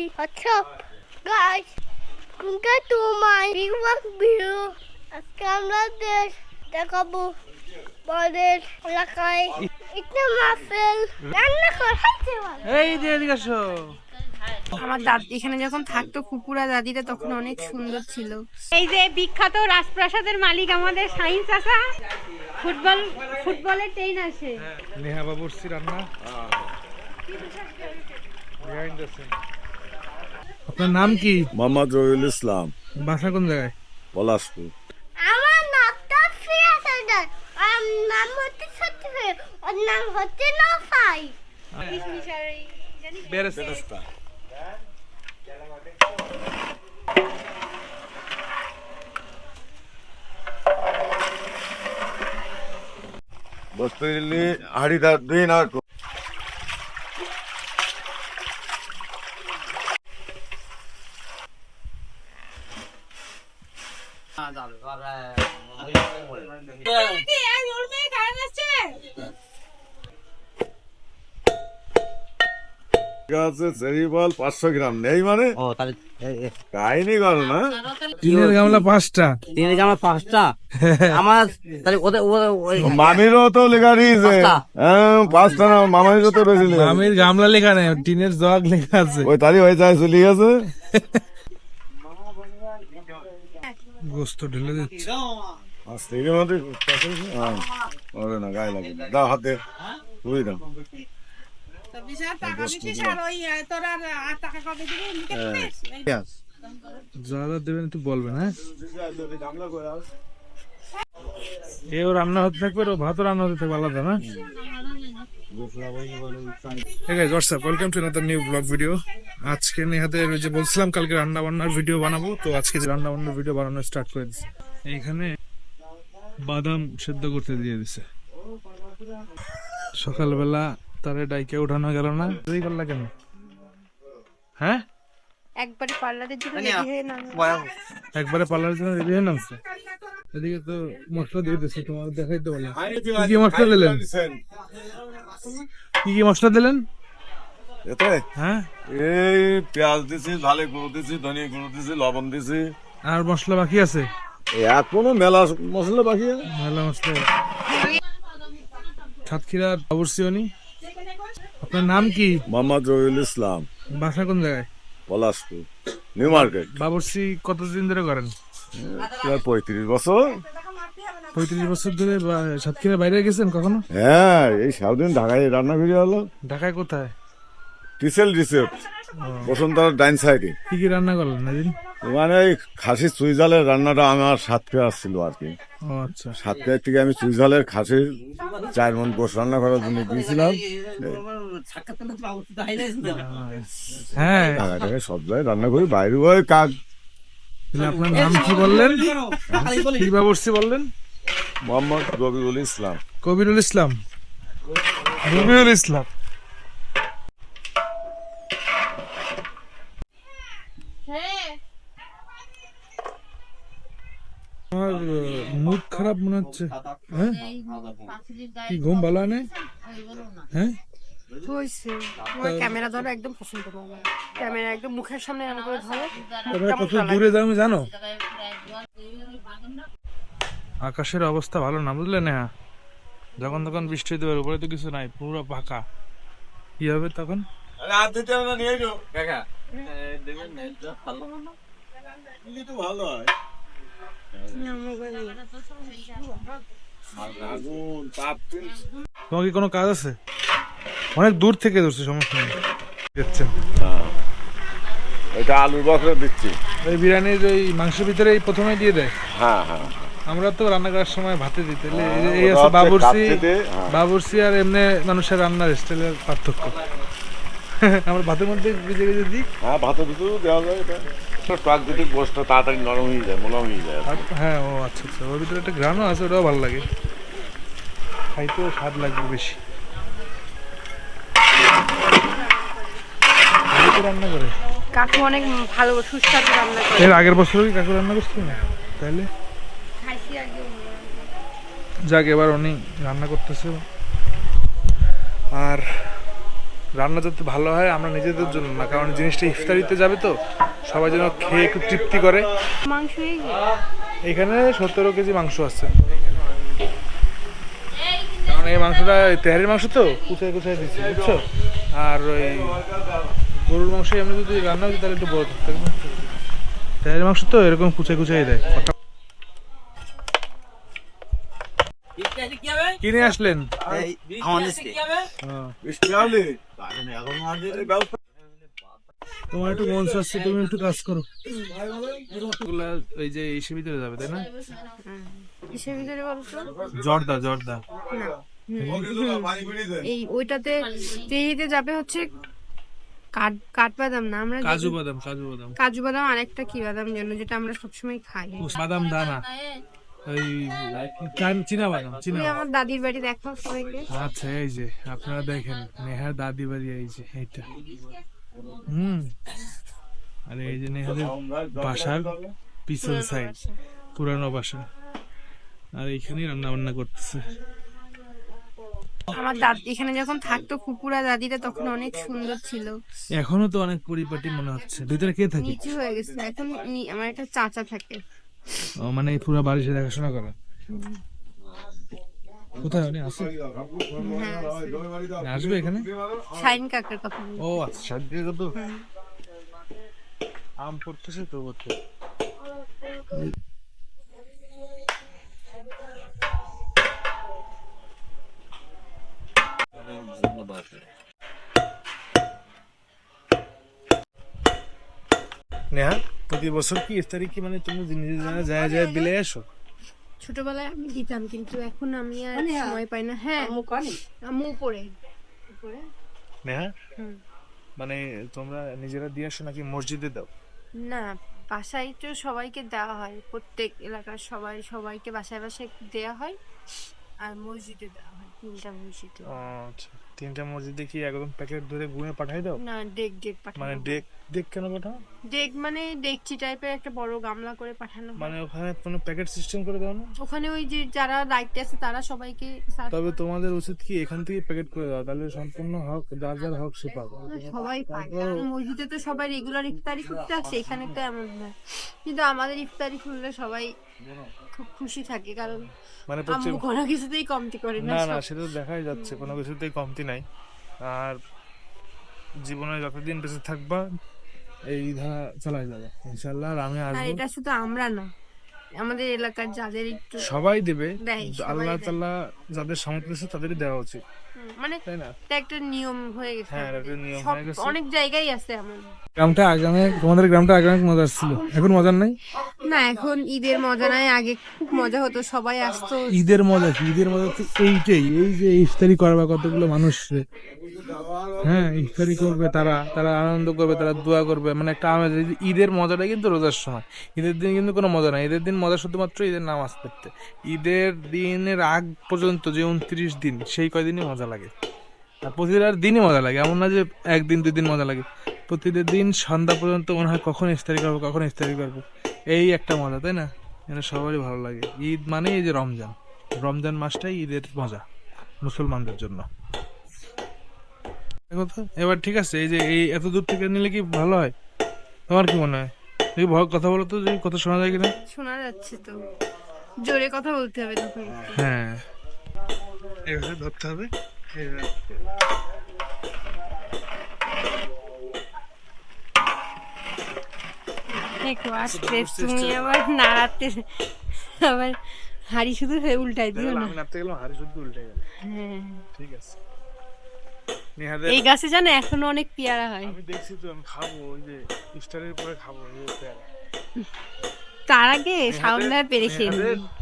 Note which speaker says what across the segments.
Speaker 1: What's up, guys? Welcome to my big work video. আজকে আমাদের দেখাবো বড়দের এলাকায়। ইটনা মাফেল রান্না করাইতে পারে
Speaker 2: এই যে এদিকে আসো।
Speaker 3: আমার দাদি এখানে যখন থাকতো ফুপুরা দাদিরা তখন অনেক সুন্দর ছিল।
Speaker 4: এই যে বিখ্যাত রাজপ্রাসাদের মালিক আমাদের সাইন্স আসা ফুটবল ফুটবলের ট্রেন আছে।
Speaker 2: নেহা বাবুরসি রান্না। Behind the scene. আপনার নাম কি?
Speaker 5: মোহাম্মদ রবিউল ইসলাম।
Speaker 2: বাসা কোন জায়গায়?
Speaker 5: পলাশপুর।
Speaker 1: আমার নামটা আর নাম হচ্ছে সত্যি ওর নাম হচ্ছে নফাই।
Speaker 2: বেরেস্তা।
Speaker 5: বসতে হাড়িটা দুই না ঠিক আছে চেরি বল পাঁচশো গ্রাম। নেই মানে?
Speaker 6: ও তাহলে
Speaker 5: কাহিনি করো না।
Speaker 2: টিনের গামলা পাঁচটা।
Speaker 6: তিনের জামা পাঁচটা? আমার তাহলে ওদের
Speaker 5: মামিরও তো লেখা
Speaker 6: পাঁচটা?
Speaker 5: হ্যাঁ না মামারও তো বেশি লেখা
Speaker 2: আমির গামলা লেখা নেই টিনের জগ লেখা আছে।
Speaker 5: ওই তারি হয়ে যায় চলে গেছে।
Speaker 2: গোস্ত ঢেলে দিচ্ছে।
Speaker 5: আস্তে এর মধ্যে হ্যাঁ ওরে না গায়ে লাগে। দাও হাতে। তুই দাও।
Speaker 2: দেবেন একটু বলবেন হ্যাঁ এও রান্না হতে থাকবে ও ভাতও রান্না হতে থাকবে আলাদা না? new vlog video. আজকে নেহাদের ওই যে বলছিলাম কালকে রান্না বান্নার ভিডিও বানাবো তো আজকে রান্না বান্নার ভিডিও বানানো স্টার্ট করে দিচ্ছি এইখানে বাদাম সেদ্ধ করতে দিয়ে দিছে। সকালবেলা তারে ডাইকে উঠানো গেল না। দেরি করলা কেন? হ্যাঁ?
Speaker 3: একবারে পার্লারের জন্য রেডি হয়ে না
Speaker 2: একবারে পার্লারের জন্য রেডি হয়ে নামছে? এদিকে তো মশলা দিয়ে দিচ্ছে তোমার দেখাইতে পারলাম কি কি মশলা দিলেন? কি কি মশলা দিলেন?
Speaker 5: এতে?
Speaker 2: হ্যাঁ?
Speaker 5: এই পেঁয়াজ দিছি ঝালে গুঁড়ো দিছি ধনিয়া গুঁড়ো দিছি লবণ দিছি।
Speaker 2: আর মশলা বাকি আছে?
Speaker 5: এখনও মেলা মশলা বাকি আছে।
Speaker 2: ভালো মশলা সাতক্ষীরার বাবুরসিওনি আপনার নাম কি?
Speaker 5: মোহাম্মদ রবিউল ইসলাম।
Speaker 2: বাসা কোন জায়গায়?
Speaker 5: Palashpur new market.
Speaker 2: বাবুরসি কতদিন ধরে করেন?
Speaker 5: প্রায় পঁয়ত্রিশ বছর।
Speaker 2: পঁয়ত্রিশ বছর ধরে সাতক্ষীরা বাইরে গেছেন কখনো?
Speaker 5: হ্যাঁ এই সারাদিন ঢাকায় রান্না করে হলো
Speaker 2: ঢাকায় কোথায়?
Speaker 5: টিসেল রিসেপ্ট বসন্তরার ডাইন সাইডে।
Speaker 2: কি কি রান্না করলেন এদিন?
Speaker 5: মানে এই খাসি চুইজালের রান্নাটা আমার সাতক্ষীরা ছিল আর কি।
Speaker 2: আচ্ছা।
Speaker 5: সাতক্ষীরা থেকে আমি চুইজালের খাসির চার মন গোস রান্না করার জন্য গিয়েছিলাম।
Speaker 2: হ্যাঁ
Speaker 5: সব জায়গায় রান্না করি বাইরে ওই কাক
Speaker 2: আপনার নাম কি বললেন কি বাবুরসি বললেন
Speaker 5: মোহাম্মদ রবিউল ইসলাম
Speaker 2: কবিরুল ইসলাম রবিউল ইসলাম আমার মুখ খারাপ মনে হচ্ছে হ্যাঁ কি ঘুম ভালো হয় হ্যাঁ
Speaker 3: হয়েছে তোমার ক্যামেরা ধরো একদম পছন্দ না ক্যামেরা একদম মুখের সামনে এমন করে ধরো।
Speaker 2: তোমরা কত দূরে যাও আমি জানো? আকাশের অবস্থা ভালো না বুঝলে না যখন তখন বৃষ্টি পারে উপরে তো কিছু নাই পুরো ফাঁকা কি হবে তখন?
Speaker 5: ভালো হয়।
Speaker 2: তোমার কি কোনো কাজ আছে? অনেক দূর থেকে ধরছে সমস্যা নেই। দেখছেন
Speaker 5: এটা আলুর বকরা দিচ্ছি।
Speaker 2: এই বিরিয়ানির ওই মাংসের ভিতরে এই প্রথমে দিয়ে দেয়?
Speaker 5: হ্যাঁ হ্যাঁ
Speaker 2: আমরা তো রান্না করার সময় ভাতে দিতে এই-
Speaker 5: হ্যাঁ,
Speaker 2: এই আছে বাবুরসি
Speaker 5: হ্যাঁ।
Speaker 2: বাবুরসি আর এমনি মানুষের রান্নার স্টাইলের পার্থক্য। আমরা ভাতের মধ্যে ভিজে ভিজে দিই।
Speaker 5: হ্যাঁ ভাতে দুটো দেওয়া যায় এটা। টক দিতে গোষ্ঠটা তাড়াতাড়ি নরম হয়ে যায় মোলাম হয়ে যায়
Speaker 2: হ্যাঁ ও আচ্ছা আচ্ছা। ওর ভিতরে একটা গ্রানও আছে ওটাও ভালো লাগে। খাইতেও স্বাদ লাগবে বেশি। রান্না করে?
Speaker 3: কাকু অনেক ভালো সুস্বাদু রান্না করে।
Speaker 2: এর আগের বছর কি কাকু রান্না করছিল? না তাহলে
Speaker 3: খাইছি আগে।
Speaker 2: যাক এবার উনি রান্না করতেছে। আর রান্না যাতে ভালো হয় আমরা নিজেদের জন্য না কারণ জিনিসটা ইফতারিতে যাবে তো সবাই যেন খেয়ে একটু তৃপ্তি করে।
Speaker 4: মাংস।
Speaker 2: এখানে সতেরো কেজি মাংস আছে। কারণ এই মাংসটা তেহারির মাংস তো? কুচায় কুচায় দিচ্ছে বুঝছ? আর ওই গরুর মাংস এমনি যদি রান্না হতো তাহলে একটু বড় থাকতো তেহারির মাংস তো এরকম কুচায় কুচাই দেয়। কিনে আসলেন? হ্যাঁ। তোমার একটু মন চাচ্ছে তুমি একটু কাজ করো। ওই যে ইসের ভিতরে যাবে তাই না?
Speaker 3: কিসের ভিতরে বলতো
Speaker 2: জর্দা জর্দা।
Speaker 3: এই ওইটাতে তেহিতে যাবে হচ্ছে কাঠ কাঠবাদাম না? আমরা
Speaker 2: কাজু বাদাম কাজু বাদাম।
Speaker 3: কাজু বাদাম আরেকটা কি বাদাম জন্য যেটা আমরা সবসময় খাই।
Speaker 2: বাদাম দানা। ওই চীনা বাদাম চীনা
Speaker 3: আমার দাদির বাড়ি দেখো সবাইকে।
Speaker 2: আচ্ছা এই যে আপনারা দেখেন নেহার দাদি বাড়ি এই যে এইটা। হুম। আর এই যে নেহাদের বাসার পিছন সাইড পুরানো বাসা। আর এইখানেই রান্না বান্না করতেছে।
Speaker 3: আমার দাদি এখানে যখন থাকতো ফুপুরা দাদিরা তখন অনেক সুন্দর ছিল।
Speaker 2: এখনও তো অনেক পরিপাটি মনে হচ্ছে। ভিতরে কে থাকে?
Speaker 3: নিচু হয়ে গেছে। এখন নি- আমার একটা চাচা থাকে।
Speaker 2: ও মানে এই পুরো বাড়ি সে দেখাশোনা করে? কোথায় উনি? আছে? আসবে এখানে?
Speaker 3: শাইন কাকার কথা।
Speaker 2: ও আচ্ছা। সাজিয়ে কত আম পড়তেছে তো বলতে নেহা প্রতি বছর কি ইফতারি কি মানে তুমি নিজে যায় যায় বিলে আসো?
Speaker 3: ছোটবেলায় আমি দিতাম কিন্তু এখন আমি আর সময় পাই না। হ্যাঁ আম্মু উপরে। উপরে?
Speaker 2: নেহা? মানে তোমরা নিজেরা দিয়ে আসো নাকি মসজিদে দাও?
Speaker 3: না বাসায় তো সবাইকে দেওয়া হয়। প্রত্যেক এলাকার সবাই সবাইকে বাসায় বাসায় দেওয়া হয় আর মসজিদে দেওয়া হয় তিনটা মসজিদে।
Speaker 2: আচ্ছা। তিনটা মসজিদে কি একদম প্যাকেট ধরে গুনে পাঠাই দাও?
Speaker 3: না ডেক ডেক পাঠাই
Speaker 2: মানে ডেক ডেক কেন পাঠাও?
Speaker 3: ডেক মানে ডেকচি টাইপের একটা বড় গামলা করে পাঠানো
Speaker 2: মানে ওখানে কোনো প্যাকেট সিস্টেম করে দাও না?
Speaker 3: ওখানে ওই যে যারা দায়িত্বে আছে তারা সবাইকে
Speaker 2: তবে তোমাদের উচিত কি এখান থেকে প্যাকেট করে দাও তাহলে সম্পূর্ণ হক যার যার হক সে পাবে।
Speaker 3: সবাই পায়। মসজিদে তো সবাই রেগুলার ইফতারি করতে আসে এখানে তো এমন না। কিন্তু আমাদের ইফতারি খুললে সবাই খুব খুশি থাকে কারণ
Speaker 2: মানে
Speaker 3: কোনো কিছুতেই কমতি করে না
Speaker 2: না না সেটা তো দেখাই যাচ্ছে কোনো কিছুতেই কমতি নাই। আর জীবনে যতদিন বেঁচে থাকবা এই ধারা চালাই যাবে ইনশাল্লাহ আমি আসব
Speaker 3: এটা শুধু আমরা না আমাদের এলাকার যাদের একটু
Speaker 2: সবাই দেবে আল্লাহ। তাল্লাহ যাদের সামর্থ্য আছে তাদেরই দেওয়া উচিত
Speaker 3: মানে একটা নিয়ম হয়ে গেছে।
Speaker 2: হ্যাঁ। একটা নিয়ম হয়ে গেছে।
Speaker 3: অনেক জায়গায় আছে এমন।
Speaker 2: গ্রামটা আগামে তোমাদের গ্রামটা আগামে মজার ছিল। এখন মজার নাই?
Speaker 3: না এখন ঈদের মজা নাই আগে খুব মজা হতো সবাই আসতো।
Speaker 2: ঈদের মজা কি? ঈদের মজা তো এইটাই এই যে ইফতারি করবে কতগুলো মানুষ হ্যাঁ ইফতারি করবে তারা তারা আনন্দ করবে তারা দোয়া করবে। মানে একটা আমেজ ঈদের মজাটা কিন্তু রোজার সময়। ঈদের দিন কিন্তু কোনো মজা নাই। ঈদের দিন মজা শুধুমাত্র ঈদের নামাজ পড়তে। ঈদের দিনের আগ পর্যন্ত যে উনত্রিশ দিন সেই কয়দিনই মজা লাগে। আর প্রতিটা দিনই মজা লাগে। এমন না যে একদিন দুই দিন মজা লাগে। প্রতিটা দিন সন্ধ্যা পর্যন্ত মনে হয় কখন ইফতারি করব কখন ইফতারি করব। এই একটা মজা তাই না? এটা সবারই ভালো লাগে। ঈদ মানে এই যে রমজান। রমজান মাসটাই ঈদের মজা মুসলমানদের জন্য। এবার ঠিক আছে এই যে এই এত দূর থেকে নিলে কি ভালো হয়? তোমার কি মনে হয়? ভয় কথা বলো তো যে কথা শোনা যায় কিনা?
Speaker 3: শোনা যাচ্ছে তো। জোরে কথা বলতে হবে তখন
Speaker 2: হ্যাঁ। এভাবে ধরতে হবে।
Speaker 3: দেখো আসতে তুমি আবার নাড়াতে আবার হাড়ি শুধু উল্টাই দিও না।
Speaker 2: নাড়তে গেলাম হাড়ি শুদ্ধ উল্টে গেল।
Speaker 3: হ্যাঁ।
Speaker 2: ঠিক আছে।
Speaker 3: এই গাছে জানো এখনও অনেক পেয়ারা হয়।
Speaker 2: আমি দেখছি তো আমি খাব ওই যে ইফতারের পরে খাব ওই পেয়ারা।
Speaker 3: তার আগে সাউন্ডায় পেরেছে।
Speaker 2: নেহাদের-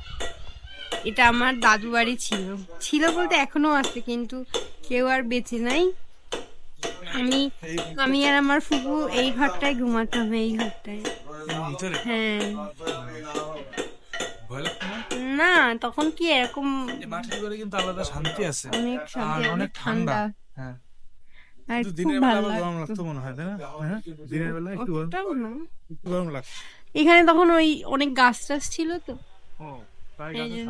Speaker 3: এটা আমার দাদু বাড়ি ছিল। ছিল বলতে এখনও আছে কিন্তু কেউ আর বেঁচে নাই। আমি আমি আর আমার ফুপু এই ঘরটায় ঘুমাতাম এই ঘরটায়। হ্যাঁ।
Speaker 2: না?
Speaker 3: তখন কি এরকম
Speaker 2: এই ঘরে কিন্তু আলাদা শান্তি আছে।
Speaker 3: অনেক শান্তি
Speaker 2: অনেক ঠান্ডা। হ্যাঁ।
Speaker 3: আর খুব ভালো লাগতো।
Speaker 2: মনে হয় তাই না? দিনের বেলা একটু গরম।
Speaker 3: ওটাও না।
Speaker 2: একটু গরম লাগতো
Speaker 3: এখানে তখন ওই অনেক গাছ টাছ ছিল তো।
Speaker 2: তাই গাছে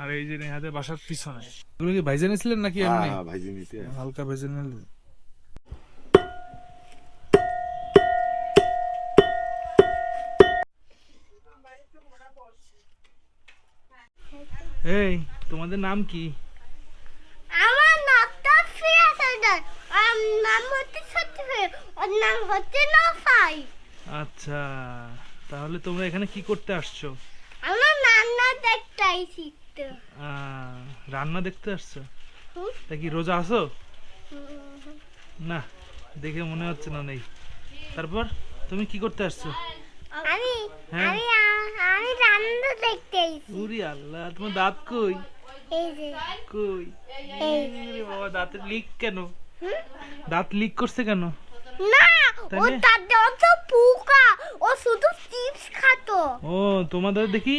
Speaker 2: আর এই যে নেহাদের বাসার পিছনে। এগুলো কি ভাইজে নিয়েছিলেন নাকি এমনি?
Speaker 5: হ্যাঁ নিতে
Speaker 2: হালকা নিলে এই তোমাদের নাম কি?
Speaker 1: আমার নামটা ফিয়া সর্দার আর নাম হচ্ছে সত্যি ওর নাম হচ্ছে নফাই।
Speaker 2: আচ্ছা। তাহলে তোমরা এখানে কি করতে আসছো?
Speaker 1: আমার নান্না দেখতাই শিখতে
Speaker 2: রান্না দেখতে আসছো? তা কি রোজা আসো না দেখে মনে হচ্ছে না নেই। তারপর তুমি কি করতে আসছো?
Speaker 1: আমি
Speaker 2: হ্যাঁ।
Speaker 1: আমি আমি রান্না দেখতে এসেছি
Speaker 2: উরি আল্লাহ তোমার দাঁত কই?
Speaker 1: এই যে।
Speaker 2: কই?
Speaker 1: এই
Speaker 2: বাবা দাঁতের লিক কেন? দাঁত লিক করছে কেন?
Speaker 1: না ও? তাতে অত পোকা। ও শুধু চিপস খাতো।
Speaker 2: ও তোমার দাঁত দেখি?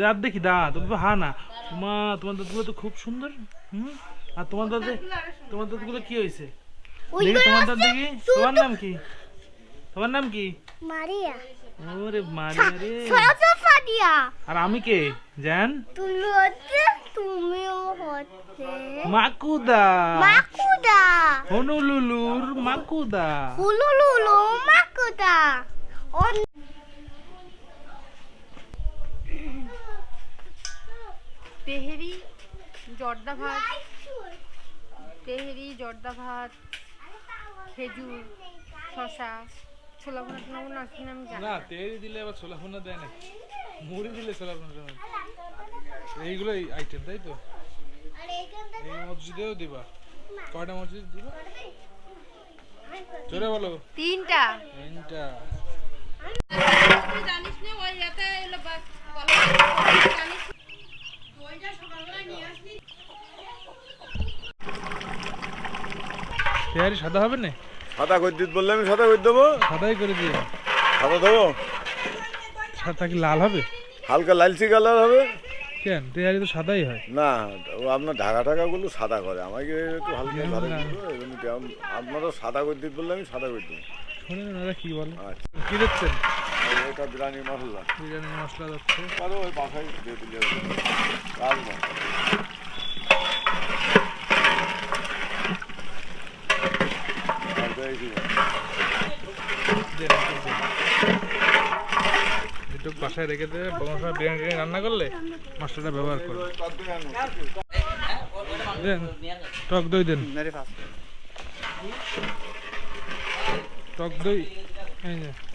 Speaker 2: দাঁত দেখি দাঁত? হা না। মা তোমার দাঁতগুলো তো খুব সুন্দর হুম? আর তোমার দাঁতে তোমার দাঁতগুলো কি হয়েছে? তোমার দাঁত দেখি। তোমার নাম কি? তোমার নাম কি?
Speaker 1: মারিয়া।
Speaker 2: ওরে মারিয়া রে। আর আমি কে? জান
Speaker 1: তুমি হচ্ছে তুমিও হচ্ছে
Speaker 2: মাকুদা
Speaker 1: মাকুদা
Speaker 2: হনুলুলুর মাকুদা
Speaker 1: হুলুলুলু মাকুদা
Speaker 4: তেহেরি জর্দা ভাত তেহেরি জর্দা ভাত খেজুর শশা ছোলা ভুনা টোলা ভুনা আছে কিনা আমি জানি না।
Speaker 2: না তেল দিলে আবার ছোলা ভুনা দেয় না। মুড়ি দিলে ছোলা ভুনা দেয় না এইগুলোই আইটেম তাই তো? এই মসজিদেও দিবা। কয়টা মসজিদ দিবা? জোরে বলো।
Speaker 4: তিনটা।
Speaker 2: তিনটা। সাদা হবে না?
Speaker 5: সাদা করে দিতে বললে আমি সাদা করে দেবো?
Speaker 2: সাদাই করে দিয়ে
Speaker 5: সাদা দেবো?
Speaker 2: সাদা কি লাল হবে?
Speaker 5: হালকা লালচি কালার হবে?
Speaker 2: কেন? তেয়ারি তো সাদাই হয়।
Speaker 5: না ও আপনার ঢাকা টাকাগুলো সাদা করে। আমাকে একটু হালকা তেমন- আপনারা সাদা করে দিতে বললে আমি সাদা করে দেবো।
Speaker 2: ওরা কি বলে?
Speaker 5: আচ্ছা।
Speaker 2: কি দেখছেন?
Speaker 5: এটা বিরিয়ানি মশলা।
Speaker 2: বিরিয়ানির মশলা যাচ্ছে
Speaker 5: আরও ওই বাসায় দিয়ে দিলে হবে। রাখব আর তো এই কি বলে?
Speaker 2: দেন, একটু দেন। বাসায় রেখে দেবে মশলা বিরিয়ানি রান্না করলে মশলাটা ব্যবহার করবে? দেন টক দই দেন টক দই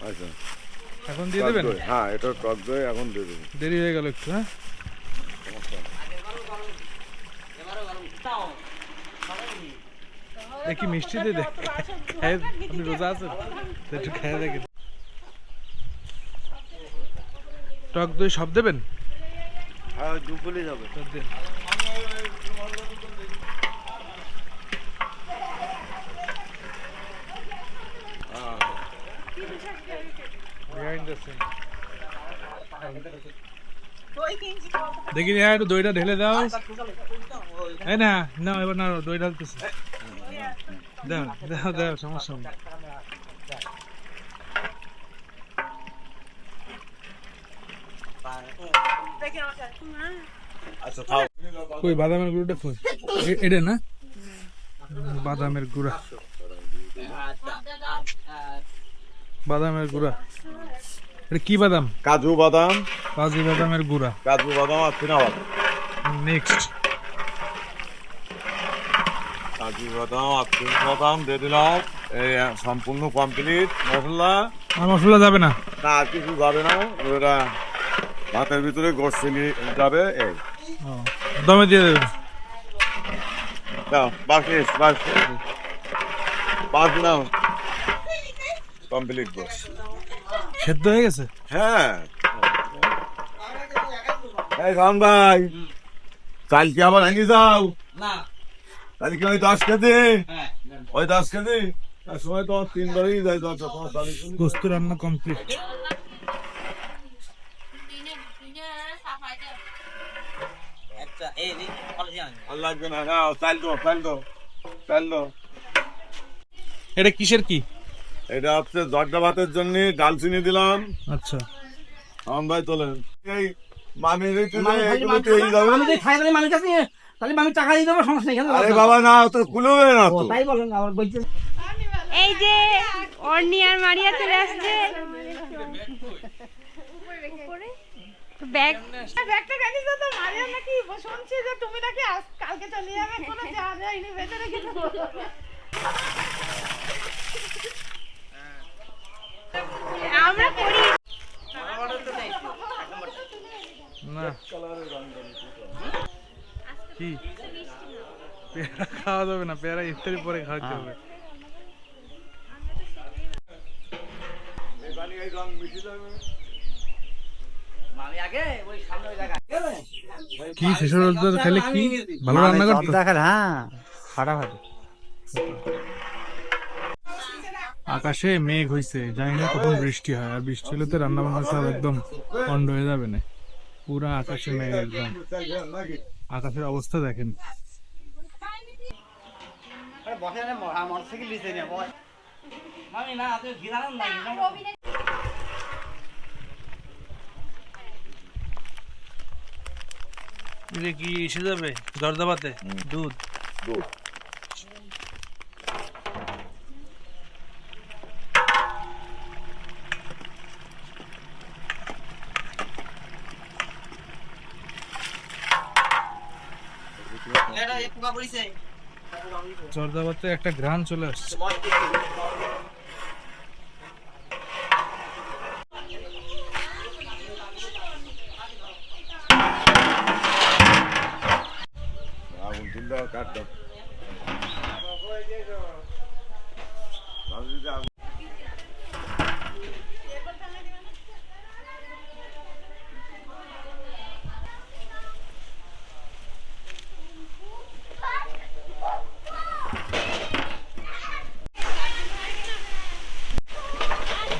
Speaker 5: আচ্ছা
Speaker 2: এখন দিয়ে দেবেন
Speaker 5: হ্যাঁ এটা টক দই এখন দিয়ে দেবেন
Speaker 2: দেরি হয়ে গেল একটু হ্যাঁ
Speaker 5: সমস্যা নেই।
Speaker 2: দেখি মিষ্টি দিয়ে দেখ আপনি রোজা আছেন তো একটু খেয়ে দেখেন টক দই সব দেবেন
Speaker 5: হ্যাঁ দুপুরে যাবে
Speaker 2: সব দেন. দেখি একটু দইটা ঢেলে দাও না না এবার না দই ঢালতেছে দাও দাও দাও সমস্যা নেই। কই বাদামের গুঁড়োটা কই? এটা না? বাদামের গুঁড়া। বাদামের গুঁড়া। এটা কি বাদাম?
Speaker 5: কাজু বাদাম।
Speaker 2: কাজু বাদামের গুঁড়া।
Speaker 5: কাজু বাদাম আর চিনা বাদাম।
Speaker 2: নেক্সট।
Speaker 5: কাজু বাদাম চিনা বাদাম দিয়ে দিলাম। এই সম্পূর্ণ কমপ্লিট মশলা?
Speaker 2: আর মশলা যাবে না।
Speaker 5: না আর কিছু যাবে না। ওটা ভাতের ভিতরে গোসলি যাবে এই।
Speaker 2: দমে দিয়ে দেবেন
Speaker 5: দাও বাকি বাস বাস নাও। কমপ্লিট বস
Speaker 2: সেদ্ধ হয়ে গেছে?
Speaker 5: হ্যাঁ। এই রাম ভাই। কালকে আবার আনি যাও?
Speaker 6: না।
Speaker 5: কালকে ওই দশ কেজি
Speaker 6: হ্যাঁ
Speaker 5: ওই দশ কেজি সময় তো তিনবারই যায় দশ
Speaker 2: গোস্ত রান্না কমপ্লিট।
Speaker 6: আচ্ছা এই
Speaker 5: দো
Speaker 2: এটা কিসের কি?
Speaker 5: এটা হচ্ছে জর্দা ভাতের জন্য ডালচিনি দিলাম।
Speaker 2: আচ্ছা।
Speaker 5: রাম ভাই তোলেন। এই এই যাবে
Speaker 6: মামির কাছে নিয়ে- তাহলে মামি টাকা দিয়ে দেবো সমস্যা নেই
Speaker 5: আরে বাবা না তো কুলবে না তো।
Speaker 6: তাই বলেন আবার বলছে
Speaker 3: এই যে অর্নি আর মারিয়া চলে আসছে। ব্যাগ
Speaker 4: ব্যাগটা জানিস তো মারিয়া নাকি শুনছি যে তুমি নাকি কালকে চলে যাবে কোনো যাওয়া যায়নি ভেতরে কিছু
Speaker 3: আমরা করি
Speaker 2: না। কি? পেয়ারা খাওয়া যাবে না পেয়ারা ইফতারি পরে
Speaker 6: সামনে ওই জায়গায়।
Speaker 2: কি রোজগার খেলে কি? ভালো রান্না করতো?
Speaker 6: হ্যাঁ ফাটাফাটি।
Speaker 2: আকাশে মেঘ হইছে জানি না কখন বৃষ্টি হয় আর বৃষ্টি হলে তো রান্না বান্না সব একদম বন্ধ হয়ে যাবে না। পুরা আকাশে মেঘ একদম। আকাশের অবস্থা দেখেন। কি এসে যাবে? দরদাবাতে দুধ?
Speaker 5: দুধ।
Speaker 2: জর্দাবাতে একটা গ্রাম চলে আসছে
Speaker 5: আগুন তুলতে কাটতাম ভাবছি যে আগুন-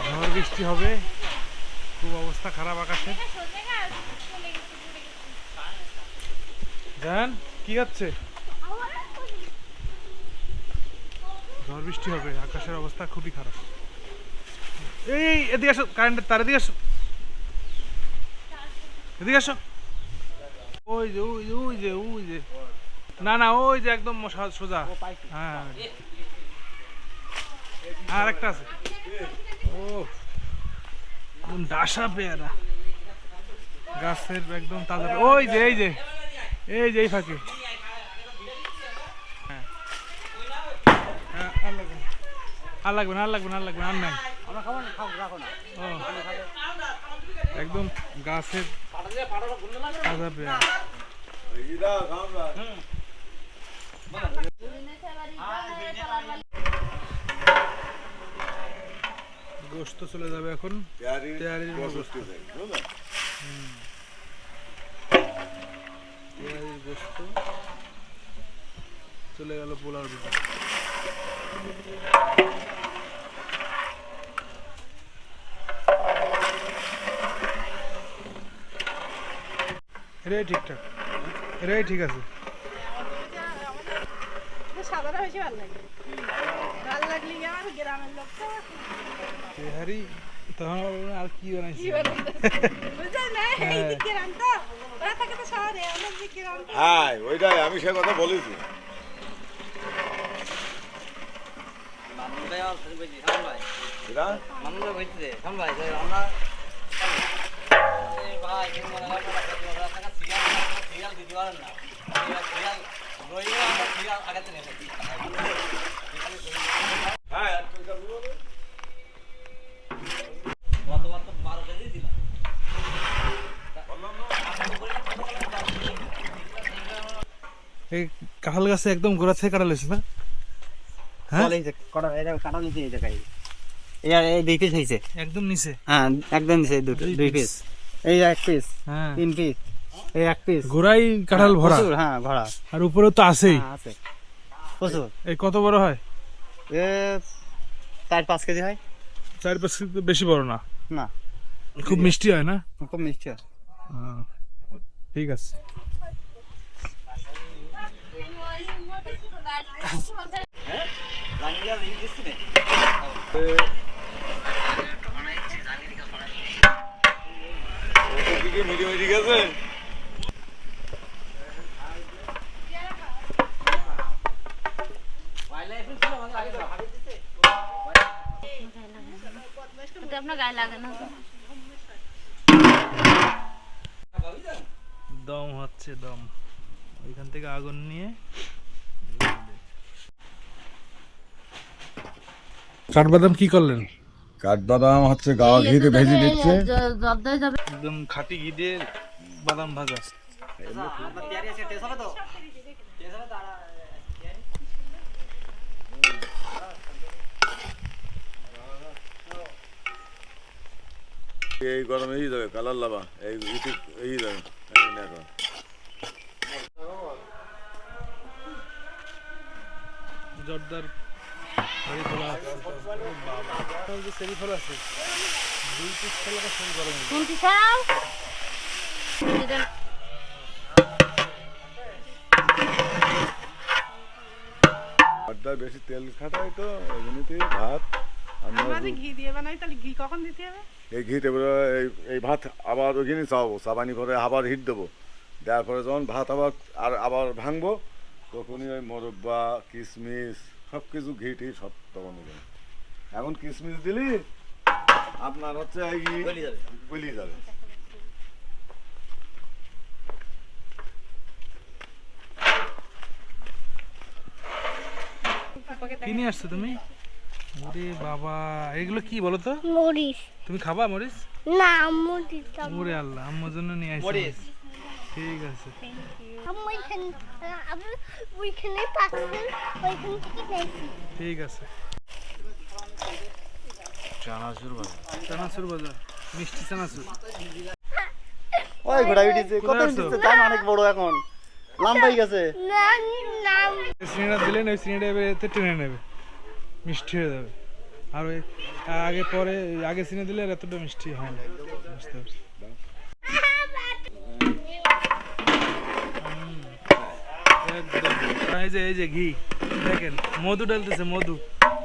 Speaker 2: ঝড় বৃষ্টি হবে খুব অবস্থা খারাপ আকাশে জান কি হচ্ছে ঝড় বৃষ্টি হবে, আকাশের অবস্থা খুবই খারাপ। এই, এদিকে আসো, কারেন্টের তার এদিকে আসো। এদিকে আসো। ওই যে ওই যে ওই যে ওই যে। না না, ওই যে একদম সোজা। হ্যাঁ। আর একটা আছে। ও ডাসা পেয়ারা। গাছের একদম তাজা। ওই যে, এই যে এই যে, এই ফাঁকে হ্যাঁ। হ্যাঁ, আর লাগবে না। আর লাগবে না আর লাগবে না আর লাগবে আর নাই।
Speaker 6: না খাও রাখো না।
Speaker 2: ও। একদম গাছের। গোস্ত চলে যাবে এখন।
Speaker 5: গোস্ত।
Speaker 2: চলে গেল পোলার ভিতরে। এটাই ঠিকঠাক। এটাই ঠিক আছে।
Speaker 4: সাদাটা বেশি ভালো লাগে। ভালো লাগলে আমার গ্রামের লোক
Speaker 2: তেহারি তখন আর কি বানাইছি? হ্যাঁ।
Speaker 4: আমরা
Speaker 5: হ্যাঁ ওইটাই আমি সে কথা বলেছি।
Speaker 6: মামুদাই আর দিতে পারেন না সিরিয়াল রইও আমরা সিরিয়াল আগাতে নেব
Speaker 5: আর তুই কা বলব?
Speaker 6: গতবার তো বারো কেজি দিলাম
Speaker 2: এই কাঁঠাল গাছে একদম গোড়া থেকে কাটা লেছে না? হ্যাঁ?
Speaker 6: এই যে কটা এটা কাটা নিচে এই জায়গায় এই দুই পিস হয়েছে।
Speaker 2: একদম নিচে।
Speaker 6: হ্যাঁ একদম নিচে দুটো
Speaker 2: দুই।
Speaker 6: পিস এই এক পিস
Speaker 2: হ্যাঁ।
Speaker 6: তিন পিস এই এক পিস
Speaker 2: গোড়াই কাঁঠাল ভরা।
Speaker 6: হ্যাঁ ভরা।
Speaker 2: আর উপরে তো আছেই।
Speaker 6: হ্যাঁ, আছে। প্রচুর।
Speaker 2: এই কত বড় হয়?
Speaker 6: এ চার পাঁচ কেজি হয়।
Speaker 2: চার পাঁচ কেজি বেশি বড় না।
Speaker 6: না।
Speaker 2: খুব মিষ্টি হয় না?
Speaker 6: খুব মিষ্টি হয়।
Speaker 2: হ্যাঁ। ঠিক আছে।
Speaker 5: এদিকে মিডিয়াম এদিকে আছে
Speaker 1: আপনার গায়ে লাগে না।
Speaker 2: দম হচ্ছে দম। ওইখান থেকে আগুন নিয়ে কাঠবাদাম কি করলেন?
Speaker 5: কাঠবাদাম হচ্ছে গাওয়া ঘিতে ভেজে দিচ্ছে
Speaker 2: একদম খাঁটি ঘি দিয়ে বাদাম ভাজা
Speaker 6: তৈরি আছে টেস্ট হবে তো টেস্ট হবে তো আর
Speaker 5: এই গরমে এই যাবে কালার লাবা। এই এই যাবে।
Speaker 2: জর্দার
Speaker 5: ভাতটা বেশি তেল খাটাই তো ওই জন্যতেই ভাত আমরা
Speaker 4: ঘি দিয়ে বানাই তাহলে ঘি কখন দিতে হবে?
Speaker 5: এই ঘিতে এই এই ভাত আবার ওইখানে চাবো চাবানি করে আবার হিট দেবো। দেওয়ার পরে যখন ভাত আবার আর আবার ভাঙবো তখনই ওই মোরব্বা কিশমিশ সব কিছু ঘি টি সব তখন এখন কিশমিশ দিলি আপনার হচ্ছে এই।
Speaker 6: গলি যাবে।
Speaker 2: কি নিয়ে আসছো তুমি? ওরে বাবা এগুলো কি বলো তো?
Speaker 1: মরিস
Speaker 2: তুমি খাবা মরিস
Speaker 1: না আম্মু দিতাম
Speaker 2: ওরে আল্লাহ আম্মুর জন্য নিয়ে
Speaker 6: মরিচ।
Speaker 2: ঠিক আছে।
Speaker 1: আম্মু এখানে আমি ওইখানে পাচ্ছেন ওইখান থেকে পেয়েছি
Speaker 2: ঠিক আছে। চানাচুর বাজার। মিষ্টি চানাচুর।
Speaker 7: ওই ঘোড়া উঠেছে কত উঠেছে দাম অনেক বড় এখন। লাম্বাই গেছে।
Speaker 1: না নাম
Speaker 2: সিনেটা দিলেন ওই সিনেটা এবার এতে টেনে নেবে। মিষ্টি হয়ে যাবে। আর ওই আগে পরে আগে চিনে দিলে আর এতটা মিষ্টি হয় না। বুঝতে পারছি। এই যে এই যে ঘি দেখেন মধু ডালতেছে মধু।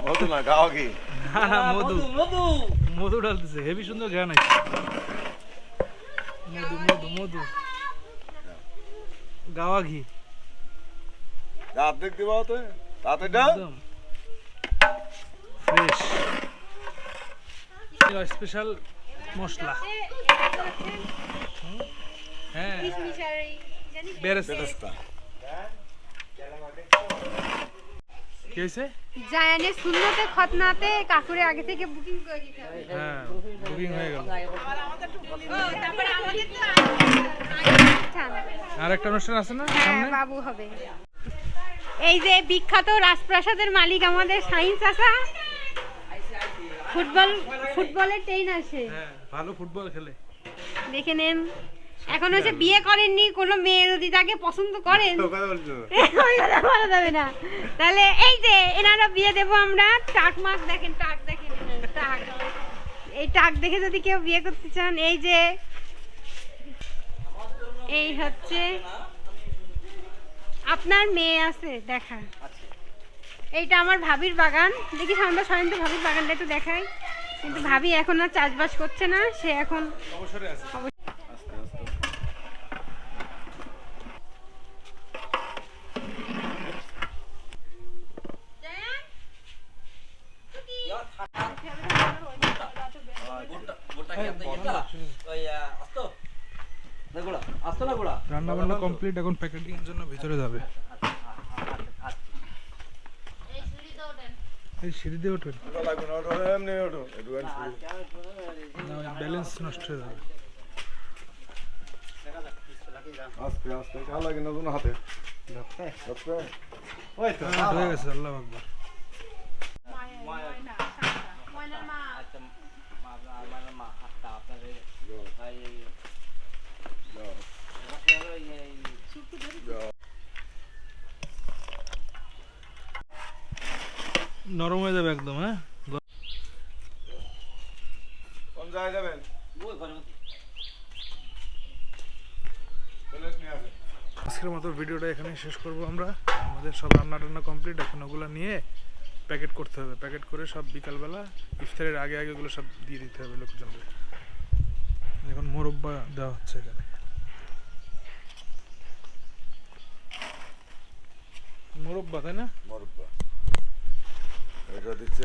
Speaker 5: হতো না গাওয়া ঘি।
Speaker 2: না না মধু।
Speaker 6: মধু
Speaker 2: মধু ডালতেছে হেভি সুন্দর গান আছে মধু মধু মধু। গাওয়া ঘি।
Speaker 5: রাত দেখতে পাও তো তাতে ডাল
Speaker 2: একদম। ফ্রেশ স্পেশাল মশলা? হ্যাঁ। বেরেস্তা।
Speaker 5: বেরেস্তা।
Speaker 2: কি হয়েছে?
Speaker 3: জায়ানের শূন্যতে খতনাতে কাকুরে আগে থেকে বুকিং করে দিতে হবে।
Speaker 2: হ্যাঁ বুকিং হয়ে গেল।
Speaker 3: তো
Speaker 2: আর একটা অনুষ্ঠান আছে না
Speaker 3: হ্যাঁ
Speaker 2: সামনে?
Speaker 3: বাবু হবে। এই যে বিখ্যাত রাজপ্রাসাদের মালিক আমাদের সাইন্স আসা ফুটবল ফুটবলের ট্রেন আছে।
Speaker 2: হ্যাঁ ভালো ফুটবল খেলে।
Speaker 3: দেখে নেন। এখন হচ্ছে বিয়ে করেননি কোনো মেয়ে যদি তাকে পছন্দ করেন বলা যাবে না। তাহলে এই যে এনারা বিয়ে দেবো আমরা। টাক মাক দেখেন টাক দেখেন টাক। এই টাক দেখে যদি কেউ বিয়ে করতে চান এই যে এই হচ্ছে আপনার মেয়ে আছে দেখা। এইটা আমার ভাবির বাগান। দেখি আমরা সরেন তো ভাবির বাগানটা একটু দেখাই। কিন্তু ভাবি এখন আর চাষবাস করছে না সে এখন
Speaker 2: অবসরে আছে।
Speaker 6: গোটা কি আপনি এটা ওই আস্ত। না গোড়া আস্ত
Speaker 2: রান্না বান্না কমপ্লিট এখন প্যাকেটিং এর জন্য ভিতরে যাবে। এই সিঁড়ি দিয়ে উঠবেন?
Speaker 5: ওটা লাগবে না ওটা এমনি ওঠো। একটুখানি
Speaker 2: ব্যালেন্স নষ্ট হয়ে যাবে।
Speaker 5: আস্তে আস্তে ভালো লাগে না দুনো হাতে? ধরতে?
Speaker 7: ওই তো
Speaker 2: হ্যাঁ, হয়ে গেছে আল্লাহ আকবার।
Speaker 6: আচ্ছা মা আপনার মা আচ্ছা আপনাদের ভাই
Speaker 5: যাও,
Speaker 6: এই
Speaker 5: যাও।
Speaker 2: নরম হয়ে যাবে একদম হ্যাঁ?
Speaker 5: কোন জায়গায় যাবেন?
Speaker 2: আজকের মতো ভিডিওটা এখানে শেষ করব আমরা। আমাদের সব রান্না টান্না কমপ্লিট এখন ওগুলো নিয়ে প্যাকেট করতে হবে। প্যাকেট করে সব বিকালবেলা ইফতারের আগে আগে ওগুলো সব দিয়ে দিতে হবে লোকজনদের। এখন মোরব্বা দেওয়া হচ্ছে এখানে। মোরব্বা তাই না?
Speaker 5: মরব্বা। এটা দিচ্ছে